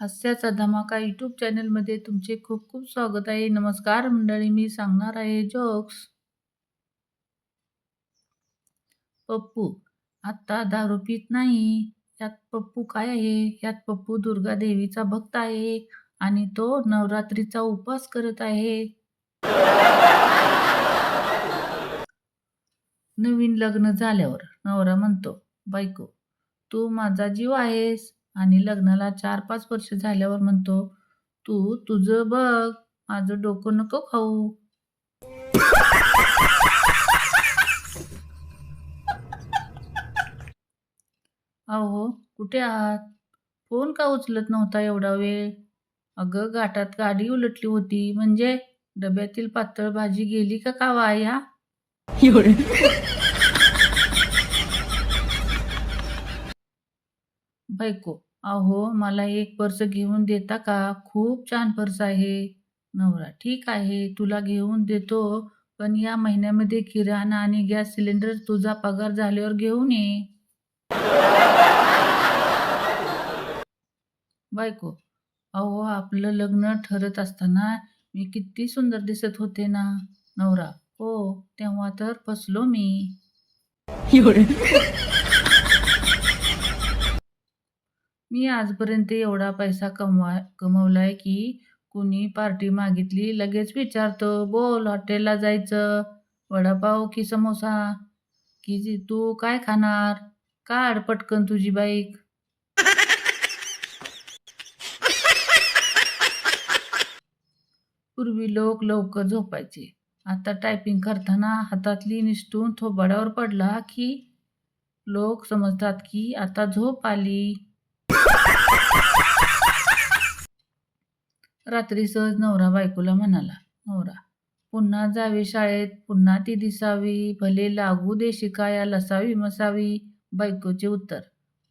हास्याचा धमाका यूट्यूब चॅनलमध्ये तुमचे खूप खूप स्वागत आहे. नमस्कार मंडळी मी सांगणार आहे जोक्स. पप्पू आत्ता दारू पित नाही. यात पप्पू काय आहे? यात पप्पू दुर्गा देवीचा भक्त आहे आणि तो नवरात्रीचा उपवास करत आहे. नवीन लग्न झाल्यावर नवरा म्हणतो बायको तू माझा जीव आहेस. आणि लग्नाला चार पाच वर्ष झाल्यावर म्हणतो तू तुझं बघ माझं डोकं नको खाऊ. अहो कुठे आहात? फोन का उचलत नव्हता एवढा वेळ? अगं घाटात गाडी उलटली होती म्हणजे डब्यातील पातळ भाजी गेली का का वाया बायको. अहो मला एक पर्स घेऊन देता का? खूप छान पर्स आहे. नवरा ठीक आहे तुला घेऊन देतो पण या महिन्यामध्ये किराणा आणि गॅस सिलेंडर तुझा पगार झाल्यावर घेऊन ये. बायको अहो आपलं लग्न ठरत असताना मी किती सुंदर दिसत होते ना? नवरा हो तेव्हा तर फसलो मी. मी आजपर्यंत एवढा पैसा कमवा कमवलाय की कुणी पार्टी मागितली लगेच विचारतो बोल हॉटेलला जायचं? वडापाव की समोसा? की जी- तू काय खाणार? काढ पटकन तुझी बाईक. पूर्वी लोक लवकर झोपायचे. आता टायपिंग करताना हातातली निसटून थोबाडावर पडला की लोक समजतात की आता झोप आली. रात्री सहज नवरा बायकोला म्हणाला नवरा पुन्हा जावे शाळेत पुन्हा ती दिसावी भले लागू दे शिकाया लसावी मसावी बायकोचे उत्तर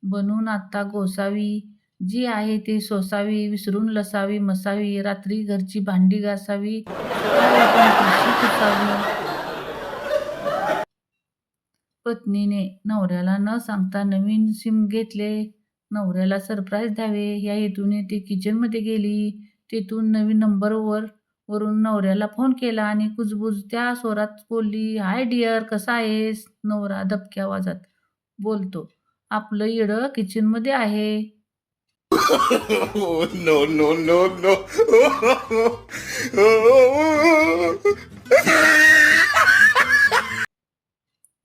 बनून आत्ता गोसावी जी आहे ती सोसावी विसरून लसावी मसावी रात्री घरची भांडी घासावी पत्नीने नवऱ्याला न सांगता नवीन सिम घेतले नवऱ्याला सरप्राईज द्यावे. या हेतूने ती किचनमध्ये गेली. तेथून नवीन नंबरवर वरून नवऱ्याला फोन केला आणि कुजबुज त्या स्वरात बोलली हाय डिअर कसा आहेस? नवरा दबक्या आवाजात बोलतो. आपलं येडं किचनमध्ये आहे. No, no, no, no.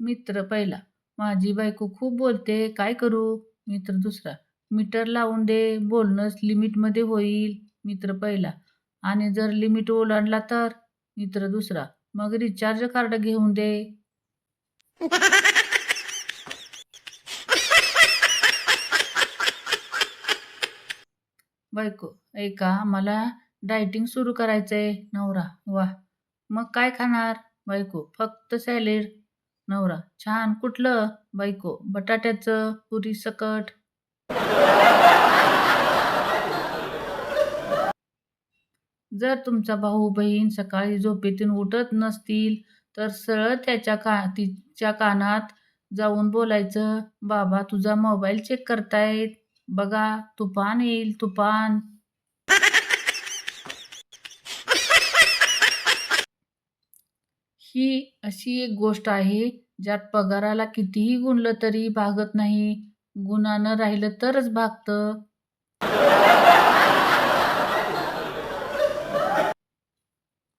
मित्र पहिला माझी बायको खूप बोलते. काय करू? मित्र दुसरा. मीटर लावून दे बोलणंच लिमिटमध्ये होईल मित्र पहिला. आणि जर लिमिट ओलांडला तर? मित्र दुसरा. मग रिचार्ज कार्ड घेऊन दे. बायको ऐका मला डायटिंग सुरू करायचंय नवरा. वा. मग काय खाणार? बायको फक्त सॅलेड. नवरा. छान. कुठलं? बायको. बटाट्याचं पुरी सकट. जर तुमचा भाऊ बहीण सकाळी झोपेतून उठत नसतील तर सरळ त्याच्या का तिच्या कानात जाऊन बोलायचं बाबा तुझा मोबाईल चेक करतायत. बघा तुफान येईल तुफान. ही अशी एक गोष्ट आहे ज्यात पगाराला कितीही गुणलं तरी भागत नाही. गुणानं राहिलं तरच भागतं.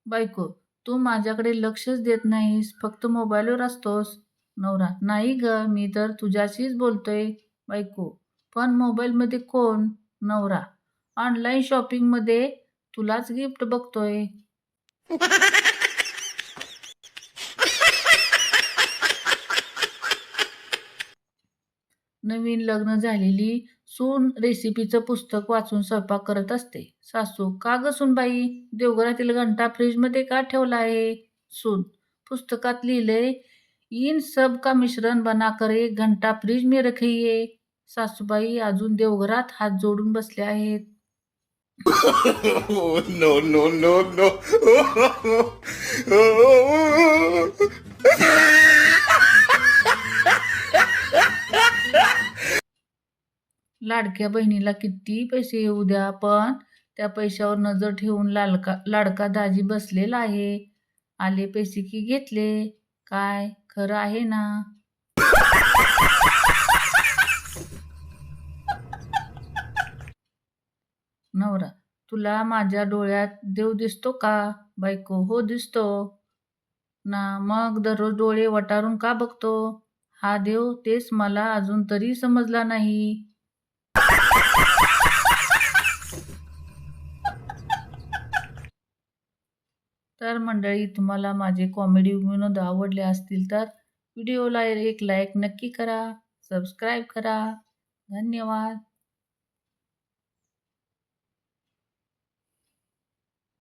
बायको तू माझ्याकडे लक्षच देत नाहीस फक्त मोबाईलवर असतोस. नवरा नाही ग मी तर तुझ्याशीच बोलतोय. बायको पण मोबाईलमध्ये कोण? नवरा. ऑनलाईन शॉपिंगमध्ये तुलाच गिफ्ट बघतोय. नवीन लग्न झालेली सून रेसिपीचं पुस्तक वाचून स्वयंपाक करत असते सासू का ग सूनबाई देवघरातील घंटा फ्रीजमध्ये का ठेवला आहे सून पुस्तकात लिहिलंय इन सब का मिश्रण बनाकर एक घंटा फ्रीज में रखिये सासूबाई अजून देवघरात हात जोडून बसले आहेत नो नो नो नो लाडक्या बहिणीला किती पैसे येऊ द्या पण त्या पैशावर नजर ठेवून लालका लाडका दाजी बसलेला आहे. आले पैसे की घेतले? काय? खरं आहे ना? नवरा तुला माझ्या डोळ्यात देव दिसतो का? बायको हो दिसतो. ना मग दररोज डोळे वटारून का बघतो? हा देव तेच मला अजून तरी समजला नाही. तर मंडळी तुम्हाला माझे कॉमेडी विनोद आवडले असतील तर व्हिडिओला एक लाईक नक्की करा सबस्क्राईब करा. धन्यवाद.